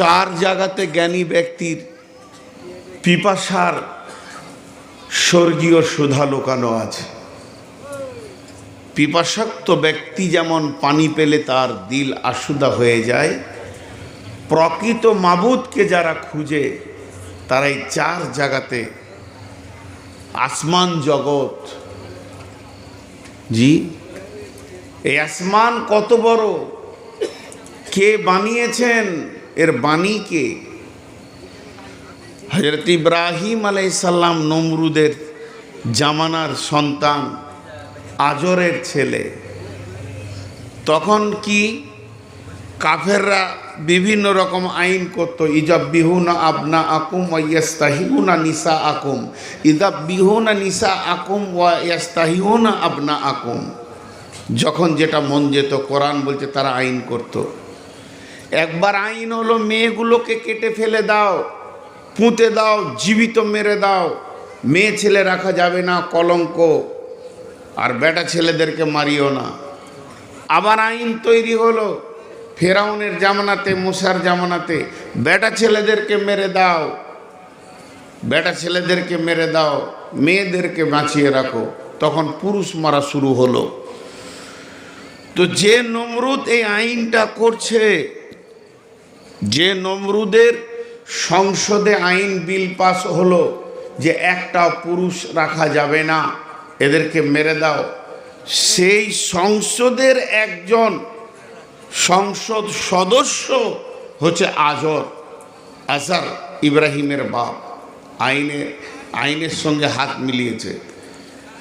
চার জায়গাতে জ্ঞানী ব্যক্তির পিপাসার স্বর্গীয় সুধা লোকানো আছে। পিপাসাক্ত ব্যক্তি যেমন পানি পেলে তার দিল আশুদা হয়ে যায়, প্রকৃত মাবুদকে যারা খুঁজে তারা এই চার জায়গাতে আসমান জগৎ। জি, এই আসমান কত বড়? কে বানিয়েছেন? এর বাণীকে হজরত ইব্রাহিম আলাইসাল্লাম নমরুদের জামানার সন্তান, আজরের ছেলে। তখন কি কাফেররা বিভিন্ন রকম আইন করতো? ইজাব বিহুনা আবনা আকুম ওয়াস্তাহিউনা নিসা আকুম ইদাব বিহুনা নিসা আকুম ওয়াস্তাহিউনা আবনা আকুম যখন যেটা মন যেত, কোরআন বলছে তারা আইন করত। একবার আইন হলো মেয়েগুলোকে কেটে ফেলে দাও, পুঁতে দাও, জীবিত মেরে দাও। মেয়ে ছেলে রাখা যাবে না, কলঙ্ক। আর বেটা ছেলেদেরকে মারিও না। আবার আইন তৈরি হলো ফেরাউনের জামানাতে, মুসার জামানাতে। বেটা ছেলেদেরকে মেরে দাও। বেটা ছেলেদেরকে মেরে দাও। মেয়েদেরকে বাঁচিয়ে রাখো। তখন পুরুষ মারা শুরু হলো। তো যে নমরুদ এই আইনটা করছে যে নমরুদের সংসদে আইন বিল পাস হলো, যে একটা পুরুষ রাখা যাবে না, এদেরকে মেরে দাও। সেই সংসদের একজন সংসদ সদস্য হচ্ছে আজর আজার ইব্রাহিমের বাপ। আইনে, আইনের সঙ্গে হাত মিলিয়েছে।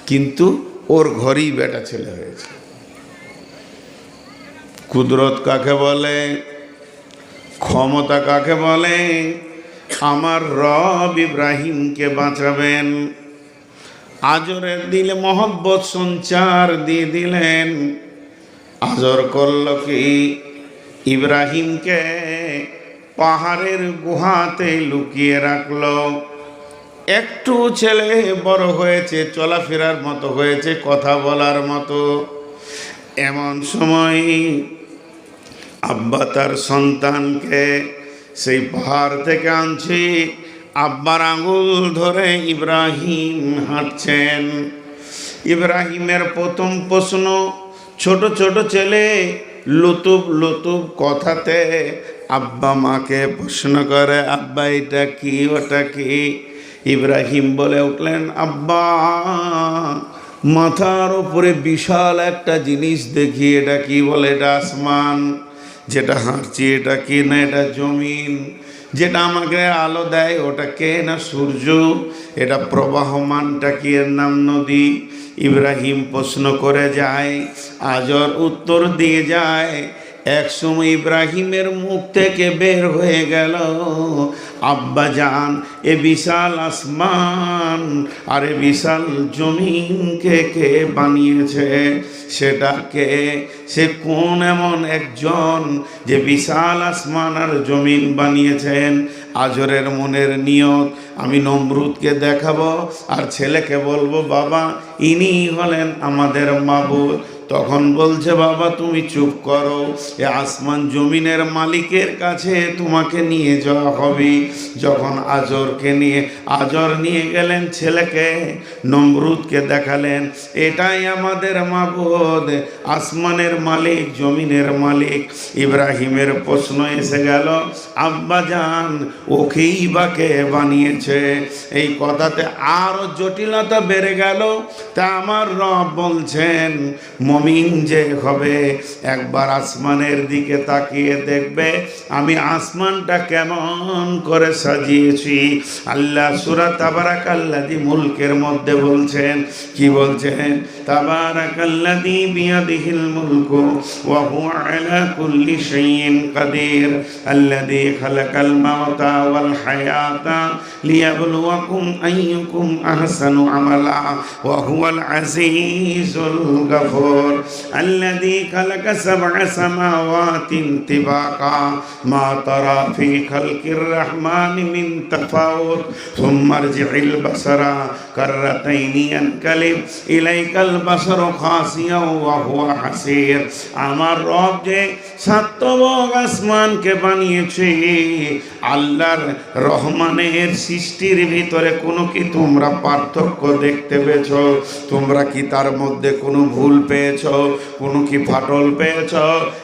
কিন্তু ওর ঘরেই বেটা ছেলে হয়েছে। কুদরত কাকে বলে? ক্ষমতা কাকে বলে? আমার রব ইব্রাহিমকে বাঁচাবেন। আজরের দিলে মহব্বত সঞ্চার দিয়ে দিলেন। আজর করল কি? ইব্রাহিমকে পাহাড়ের গুহাতে লুকিয়ে রাখল। একটু ছেলে বড় হয়েছে, চলাফেরার মতো হয়েছে, কথা বলার মতো। এমন সময় আব্বা তার সন্তানকে সেই পাহাড় থেকে আনছে। আব্বার আঙুল ধরে ইব্রাহিম হাঁটছেন। ইব্রাহিমের প্রথম প্রশ্ন, ছোট ছোট ছেলে লুতুব লুতুব কথাতে আব্বা মাকে প্রশ্ন করে, আব্বা, এটা কি, ওটা কি? ইব্রাহিম বলে উঠলেন, আব্বা, মাথার উপরে বিশাল একটা জিনিস দেখি, এটা কি বলে? এটা আসমান। যেটা হাঁটছি, এটা কে না, এটা জমিন। যেটা আমাকে আলো দেয়, ওটা কে না, সূর্য। এটা প্রবাহমানটা কি এর নাম, নদী? ইব্রাহিম প্রশ্ন করে যায়, আজর উত্তর দিয়ে যায় এক সময় ইব্রাহিমের মুখ থেকে বের হয়ে গেল। আব্বা যান এ বিশাল আসমান আর এ বিশাল জমিনকে কে বানিয়েছে? সেটাকে সে কোন এমন একজন যে বিশাল আসমান আর জমিন বানিয়েছেন? আজরের মনের নিয়ত আমি নমরুদকে দেখাবো আর ছেলেকে বলব, বাবা, ইনি হলেন আমাদের মাবুদ। তখন বলছে, বাবা, তুমি চুপ করো। এ আসমান জমিনের মালিকের কাছে তোমাকে নিয়ে যাওয়া হবে। যখন আজরকে নিয়ে, আজর নিয়ে গেলেন ছেলেকে, নমরুদকে দেখালেন, এটাই আমাদের মাবুদ। আসমানের মালিক, জমিনের মালিক। ইব্রাহিমের প্রশ্ন এসে গেল, আব্বা যান ওকেই বাকে বানিয়েছে। এই কথাতে আরও জটিলতা বেড়ে গেল। তা আমার রব বলছেন মমিন যে হবে, একবার আসমানের দিকে তাকিয়ে দেখবে, আমি আসমানটা কেমন করে সাজিয়েছি। আল্লাহ সুরা তাবারাক আল্লাদি মুলকের মধ্যে বলছেন, কি বলছেন? তাবারাক আল্লাদি বিয়াদিহিল মুলকু ওয়া হুয়া আলা কুল্লি শাইইন কাদির আল্লাদি খালাকাল মাউতা ওয়াল হায়াতা লিয়াবলুয়াকুম আইয়ুকুম আহসানু আমালা ওয়া হুয়াল আজিজুল গফুর। الذي خلق سبع سماوات طباقا ما ترى في خلق الرحمن من تفاوت ثم ارجع البصر كرتين ينقلب إليك البصر خاسئا وهو حسير আমার রব যে সাতবক আসমানকে বানিয়েছে। আল্লাহর রহমানের সৃষ্টির ভিতরে কোনো কি তোমরা পার্থক্য দেখতে পেয়েছ? তোমরা কি তার মধ্যে কোনো ভুল পেয়েছ? কোনো কি ফাটল পেয়েছ?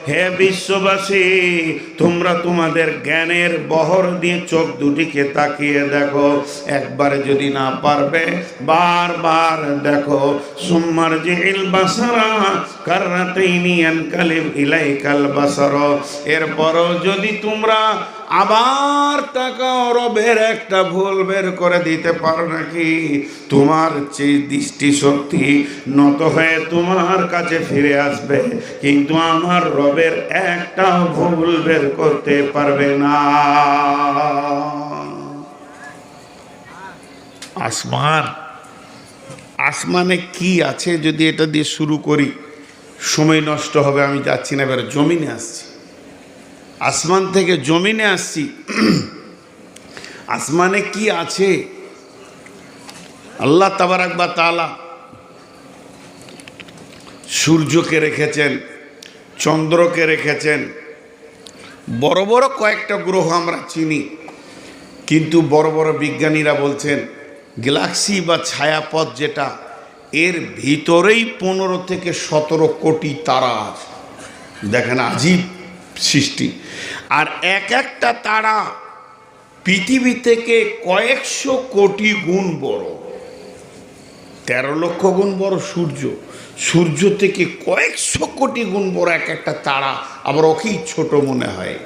হে বিশ্ববাসী, তোমরা তোমাদের জ্ঞানের বহর দিয়ে চোখ দুটিকে তাকিয়ে দেখো। একবারে যদি না পারবে, বারবার দেখো। সুম্মার যে ইল বাসারা কাররাতাইনি আনকালিব ইলাইকাল বাসার। এরপরও যদি তোমরা আবার টাকা রবের একটা ভুল বের করে দিতে পারো নাকি? তোমার যে দৃষ্টিশক্তি নত হয়ে তোমার কাছে ফিরে আসবে। কিন্তু আমার রবের একটা ভুল বের করতে পারবে না। আসমান। আসমানে কি আছে যদি এটা দিয়ে শুরু করি? সময় নষ্ট হবে, আমি যাচ্ছি না। এবার জমিনে আসছি। আসমান থেকে জমিনে আসছি। আসমানে কি আছে? আল্লাহ তাবারাক বা তালা সূর্যকে রেখেছেন, চন্দ্রকে রেখেছেন। বড় বড় কয়েকটা গ্রহ আমরা চিনি, কিন্তু বড় বড় বিজ্ঞানীরা বলছেন, গ্যালাক্সি বা ছায়াপথ যেটা এর ভিতরেই পনেরো থেকে সতেরো কোটি তারা আছে। দেখেন আজীব সৃষ্টি। আর এক একটা তারা পৃথিবী থেকে কয়েকশো কোটি গুণ বড়। তেরো লক্ষ গুণ বড় সূর্য। সূর্য থেকে কয়েকশো কোটি গুণ বড় এক একটা তারা আবার ওকেই ছোট মনে হয়।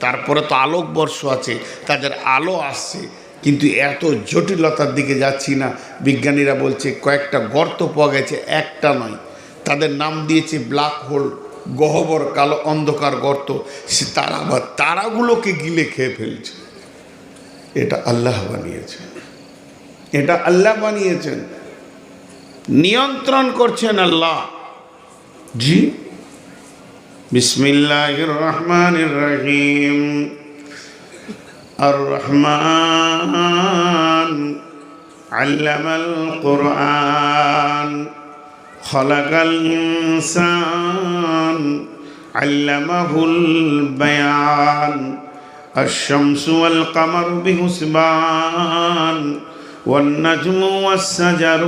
তারপরে তো আলোকবর্ষ আছে, তাদের আলো আসছে। কিন্তু এত জটিলতার দিকে যাচ্ছি না। বিজ্ঞানীরা বলছে কয়েকটা গর্ত পাওয়া গেছে, একটা নয়। তাদের নাম দিয়েছে ব্ল্যাক হোল, গহ্বর, কালো অন্ধকার গর্ত। সে তারা বা তারাগুলোকে গিলে খেয়ে ফেলছে। এটা আল্লাহ বানিয়েছেন। এটা আল্লাহ বানিয়েছেন। নিয়ন্ত্রণ করছেন আল্লাহ। জি। বিসমিল্লাহ রহমান রহিম। الرحمن علم القرآن خلق الإنسان علمه البيان الشمس والقمر بحسبان والنجم والشجر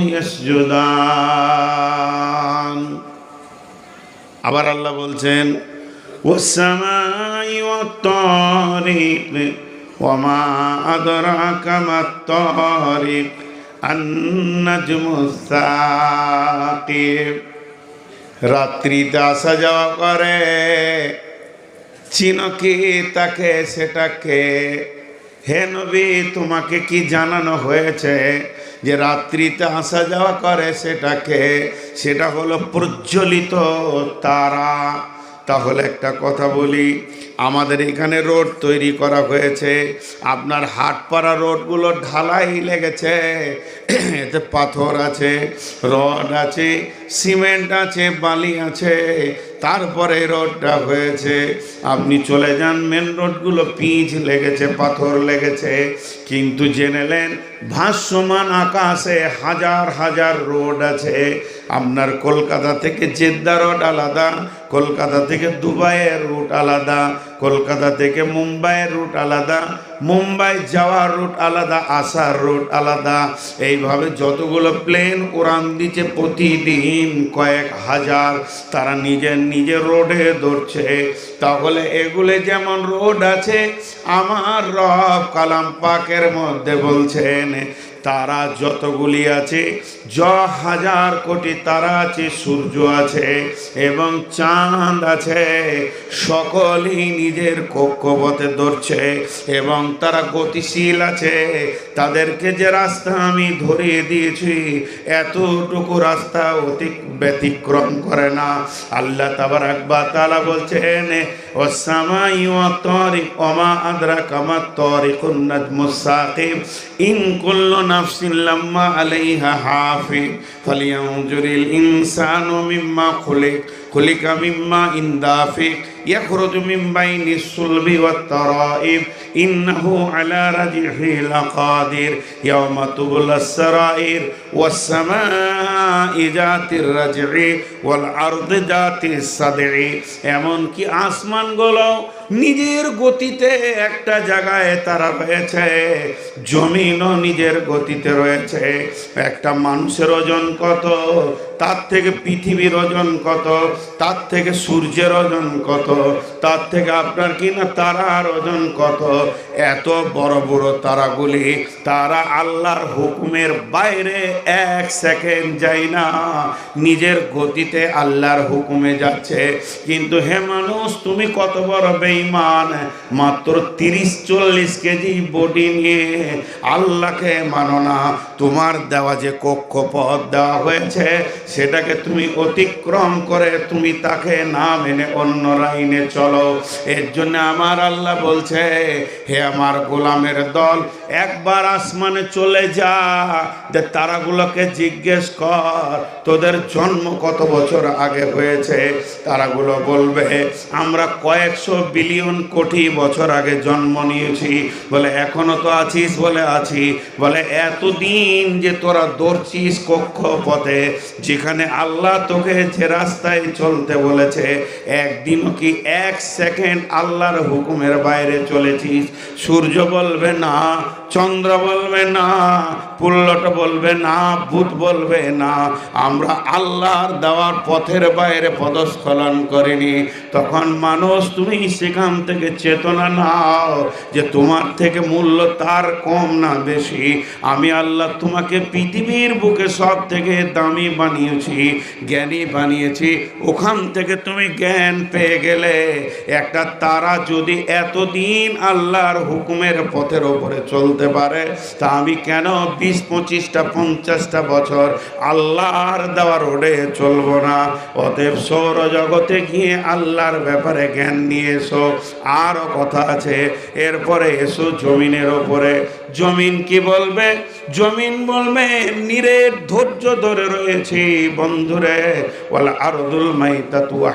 يسجدان আবার আল্লাহ বলছেন والسماء والطارق وما أدراك ما الطارق النجم الثاقب রাত্রিতে আসা যাওয়া করে চিনকি তাকে সেটাকে হে নবী তোমাকে কি জানানো হয়েছে যে রাত্রিতে আসা যাওয়া করে সেটাকে সেটা হলো প্রজ্বলিত তারা তাহলে একটা কথা বলি, আমাদের এখানে রোড তৈরি করা হয়েছে। আপনার হাটপাড়া রোডগুলো ঢালাই লেগেছে। এতে পাথর আছে, রড আছে, সিমেন্ট আছে, বালি আছে। তারপরে রোডটা হয়েছে। আপনি চলে যান মেন রোডগুলো পিচ লেগেছে, পাথর লেগেছে। কিন্তু জেনেলেন ভাসমান আকাশে হাজার হাজার রোড আছে। আপনার কলকাতা থেকে জেদ্দা রোড আলাদা কলকাতা থেকে দুবাইয়ের রুট আলাদা, কলকাতা থেকে মুম্বাইয়ের রুট আলাদা, মুম্বাই যাওয়ার রুট আলাদা, আসার রুট আলাদা। এইভাবে যতগুলো প্লেন উড়ান দিচ্ছে প্রতিদিন কয়েক হাজার, তারা নিজের নিজের রোডে ধরছে। তাহলে এগুলো যেমন রোড আছে, আমার রব কালাম পাকের মধ্যে বলছেন তারা যতগুলি আছে, য হাজার কোটি তারা আছে, সূর্য আছে এবং চাঁদ আছে। সকলেই নিজের কক্ষপথে ধরছে এবং তারা গতিশীল আছে। তাদেরকে যে রাস্তা আমি ধরিয়ে দিয়েছি, এতটুকু রাস্তা অতি ব্যতিক্রম করে না। আল্লাহ তাবার আকবা তালা বলছেন ও সামাই ও তরিক ইন নাফসিন লাম্মা আলাইহা হাফিজ ফালিয়ানজুরিল ইনসানু মিম্মা খুলিক খুলিকা মিম্মা ইন দাফিক يخرج من بين الصلب والترائب إنه على رجعه لقادر يوم تبلى السرائر والسماء ذات الرجع والأرض ذات الصدع এমনকি আসমানগুলো নিজের গতিতে একটা জায়গায় তারা রয়েছে। জমিনও নিজের গতিতে রয়েছে। একটা মানুষের ওজন কত? তার থেকে পৃথিবীর ওজন কত? তার থেকে সূর্যের ওজন কত? তার থেকে আপনার কি না তারার ওজন কত? এত বড় বড় তারাগুলি তারা আল্লাহর হুকুমের বাইরে এক সেকেন্ড যায় না। নিজের গতিতে আল্লাহর হুকুমে যাচ্ছে। কিন্তু হে মানুষ, তুমি কত বড় বেঈমান, মাত্র তিরিশ চল্লিশ কেজি বডি নিয়ে আল্লাহকে মানো না। তোমার দেওয়া যে কক্ষপথ দেওয়া হয়েছে, সেটাকে তুমি অতিক্রম করে তুমি তাকে না মেনে অন্য লাইনে চলো। এর জন্য আমার আল্লাহ বলছে, হে আমার গোলামের দল, একবার আসমানে চলে যা। যে তারাগুলোকে জিজ্ঞেস কর, তোদের জন্ম কত বছর আগে হয়েছে? তারাগুলো বলবে, আমরা কয়েকশো বিলিয়ন কোটি বছর আগে জন্ম নিয়েছি। বলে, এখনও তো আছিস? বলে, আছি। বলে, এতদিন যে তোরা দৌড়ছিস কক্ষপথে, যেখানে আল্লাহ তোকে যে রাস্তায় চলতে বলেছে, একদিনও কি এক সেকেন্ড আল্লাহর হুকুমের বাইরে চলেছিস? সূর্য বলবে, না। চন্দ্র বলবে না, পুল্লট বলবে না, ভূত বলবে না। আমরা আল্লাহর দেওয়ার পথের বাইরে পদস্খলন করিনি। তখন মানুষ, তুমি সেখান থেকে চেতনা নাও যে তোমার থেকে মূল্য তার কম না বেশি। আমি আল্লাহ তোমাকে পৃথিবীর বুকে সব থেকে দামি বানিয়েছি, জ্ঞানী বানিয়েছি। ওখান থেকে তুমি জ্ঞান পেয়ে গেলে একটা তারা যদি এতদিন আল্লাহর হুকুমের পথের ওপরে চলতে পারে। তা আমি কেন বিশ, পঁচিশটা, পঞ্চাশটা বছর আল্লাহর দেওয়া রোডে চলবো না? অতএব সৌর জগতে গিয়ে আল্লাহর ব্যাপারে জ্ঞান নিয়ে এসো। আরও কথা আছে, এরপরে এসো জমিনের ওপরে। জমিন কি বলবে? জমিন বলবে, নিরেট ধৈর্য ধরে রয়েছি বন্ধুরে। বলে আরদুল মাইতা তুয়া